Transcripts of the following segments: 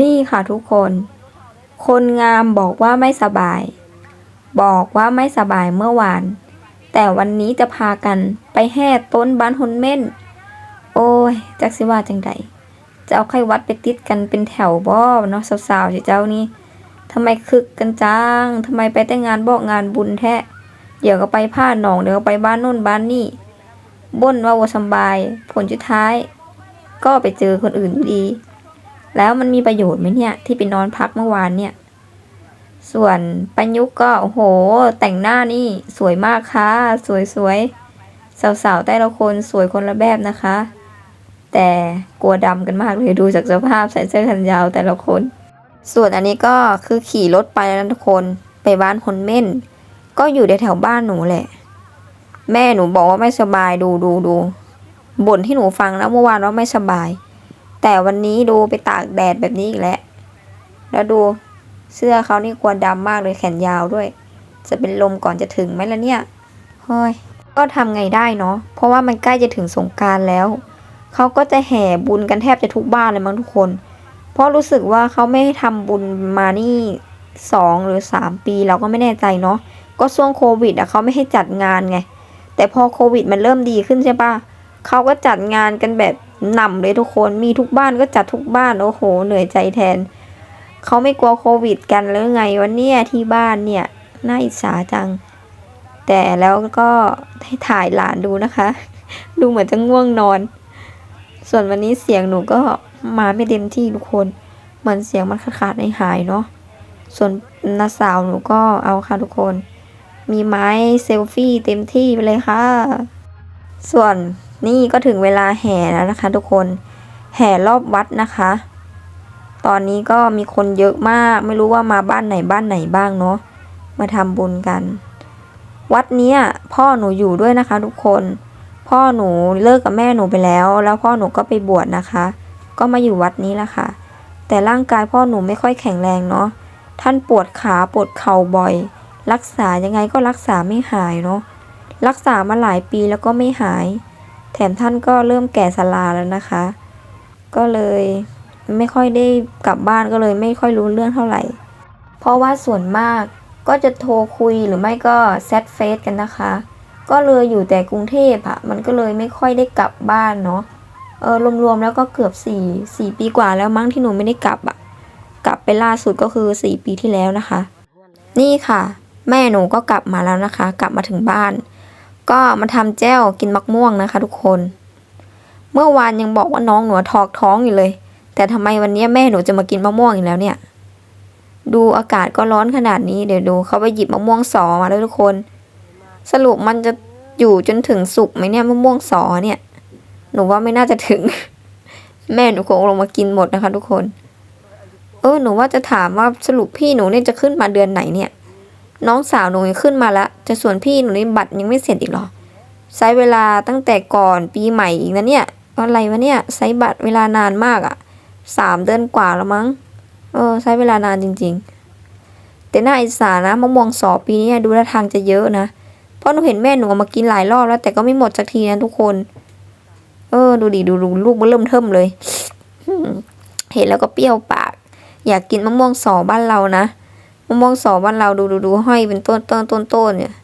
นี่ค่ะทุกคน คนงามบอกว่าไม่สบาย บอกว่าไม่สบายเมื่อวาน แต่วันนี้จะพากันไปแห่ต้นบ้านฮนเม่น โอ้ย จักสิว่าจังใดจะเอาไข้วัดไปติดกันเป็นแถวบ่เนาะสาวๆเจ้านี่ทำไมคึกกันจังทำไมไปแต่งงานบอกงานบุญแท้เดี๋ยวก็ไปผ้าหนองเดี๋ยวก็ไปบ้านโน่นบ้านนี่บ่นว่าวาสบาย ผลสุดท้าย ก็ไปเจอคนอื่นอยู่ดี แล้วมันมีประโยชน์ไหมเนี่ย ที่ไปนอนพักเมื่อวานเนี่ย ส่วนปัญยุกก็โอ้โห แต่งหน้านี่สวยมากค่ะ สวยสวยๆสาวๆแต่ละคนสวยคนละแบบนะคะ แต่กลัวดำกันมากเลยดูจากสภาพใส่เสื้อแขนยาวแต่ละคน ส่วนอันนี้ก็คือขี่รถไปแล้วนะทุกคนไปบ้านคนเม่น ก็อยู่แถวบ้านหนูแหละ แม่หนูบอกว่าไม่สบายดูดูดูบ่นที่หนูฟังแล้วเมื่อวานว่าไม่สบาย แต่วันนี้ดูไปตากแดดแบบนี้อีกแล้ว แล้วดูเสื้อเขานี่กลัวดำมากเลยแขนยาวด้วย จะเป็นลมก่อนจะถึงไหมล่ะเนี่ย เฮ้ย ก็ทำไงได้เนาะ เพราะว่ามันใกล้จะถึงสงการแล้ว เขาก็จะแห่บุญกันแทบจะทุกบ้านเลยมั้งทุกคน เพราะรู้สึกว่าเขาไม่ให้ทำบุญมานี่สองหรือสามปีเราก็ไม่แน่ใจเนาะ ก็ช่วงโควิดอะเขาไม่ให้จัดงานไง แต่พอโควิดมันเริ่มดีขึ้นใช่ปะเขาก็จัดงานกันแบบ หน่ำเลยทุกคนมีทุกบ้านก็จัดทุกบ้านโอ้โห เหนื่อยใจแทน เขาไม่กลัวโควิดกันหรือไงวันเนี้ยที่บ้านเนี่ย น่าอิจฉาจัง แต่แล้วก็ให้ถ่ายหลานดูนะคะ ดูเหมือนจะง่วงนอน ส่วนวันนี้เสียงหนูก็มาไม่เต็มที่ทุกคน เหมือนเสียงมันขาดๆหายเนาะส่วนน้าสาวหนูก็เอาค่ะทุกคน มีไม้เซลฟี่เต็มที่ไปเลยค่ะ ส่วน นี่ก็ถึงเวลาแห่แล้วนะคะ ทุกคนแห่รอบวัดนะคะ ตอนนี้ก็มีคนเยอะมาก ไม่รู้ว่ามาบ้านไหนบ้านไหนบ้างเนาะมาทำบุญกัน วัดเนี้ยพ่อหนูอยู่ด้วยนะคะ ทุกคน พ่อหนูเลิกกับแม่หนูไปแล้ว แล้วพ่อหนูก็ไปบวชนะคะ ก็มาอยู่วัดนี้แหละค่ะ แต่ร่างกายพ่อหนูไม่ค่อยแข็งแรงเนาะท่านปวดขาปวดเข่าบ่อย รักษายังไงก็รักษาไม่หายเนาะรักษามาหลายปีแล้วก็ไม่หาย แถมท่านก็เริ่มแก่สลาแล้วนะคะ ก็เลยไม่ค่อยได้กลับบ้านก็เลยไม่ค่อยรู้เรื่องเท่าไหร่ เพราะว่าส่วนมากก็จะโทรคุยหรือไม่ก็แซดเฟซกันนะคะ ก็เลยอยู่แต่กรุงเทพอะมันก็เลยไม่ค่อยได้กลับบ้านเนาะเออรวมๆแล้วก็เกือบสี่สี่ปีกว่าแล้วมั้งที่หนูไม่ได้กลับอะกลับไปล่าสุดก็คือสี่ปีที่แล้วนะคะ นี่ค่ะ แม่หนูก็กลับมาแล้วนะคะ กลับมาถึงบ้าน ก็มาทำแจ้วกินมักม่วงนะคะ ทุกคน เมื่อวานยังบอกว่าน้องหนูทอกท้องอยู่เลย แต่ทำไมวันนี้แม่หนูจะมากินมะม่วงอีกแล้วเนี่ย ดูอากาศก็ร้อนขนาดนี้เดี๋ยวดูเขาไปหยิบมะม่วงสอมาแล้วทุกคน สรุปมันจะอยู่จนถึงสุกไหมเนี่ยมะม่วงสอเนี่ย หนูว่าไม่น่าจะถึง แม่หนูคงลงมากินหมดนะคะ ทุกคน เออหนูว่าจะถามว่าสรุปพี่หนูเนี่ยจะขึ้นมาเดือนไหนเนี่ย น้องสาวหนูยังขึ้นมาแล้วแต่ส่วนพี่หนูนี่บัตรยังไม่เสร็จอีกเหรอใช้เวลาตั้งแต่ก่อนปีใหม่อีกนะเนี่ยอะไรวะเนี่ยใช้บัตรเวลานานมากอะ่ะสามเดือนกว่าแล้วมั้ง เออใช้เวลานานจริง ๆ แต่น่าอิจฉานะมะม่วงสอปีนี้ดูท่าทางจะเยอะนะเพราะหนูเห็นแม่หนูเอามากินหลายรอบแล้วแต่ก็ไม่หมดสักทีนะทุกคน เออ ดูดิดูดูลูกมันเริ่มเทิมเลยเห็นแล้วก็เปรี้ยวปาก อยากกินมะม่วงสอบ้านเรานะะม่วงสอบ้านเราดูดูดูห้อยเป็นต้นต้นต้นต้นเนี่ย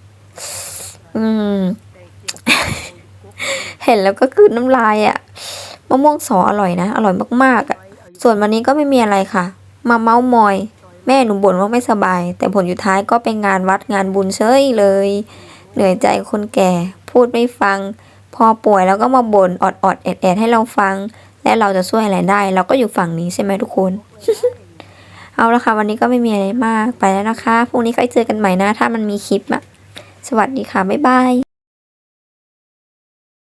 อืม เห็นแล้วก็คืนน้ำลายอะ่ะมะม่วงสออร่อยนะ อร่อยมากๆอะ่ะ ส่วนวันนี้ก็ไม่มีอะไรค่ะ มาเมาส์มอย แม่หนูบ่นว่าไม่สบาย แต่ผลสุดท้ายก็ไปงานวัดงานบุญเฉยเลย เหนื่อยใจคนแก่ พูดไม่ฟัง พอป่วยแล้วก็มาบ่นอดอดแอดแอดให้เราฟัง และเราจะช่วยอะไรได้ เราก็อยู่ฝั่งนี้ใช่ไหมทุกคน เอาละค่ะ วันนี้ก็ไม่มีอะไรมากไปแล้วนะคะพรุ่งนี้ค่อยเจอกันใหม่นะ ถ้ามันมีคลิปอะสวัสดีค่ะ บ๊ายบาย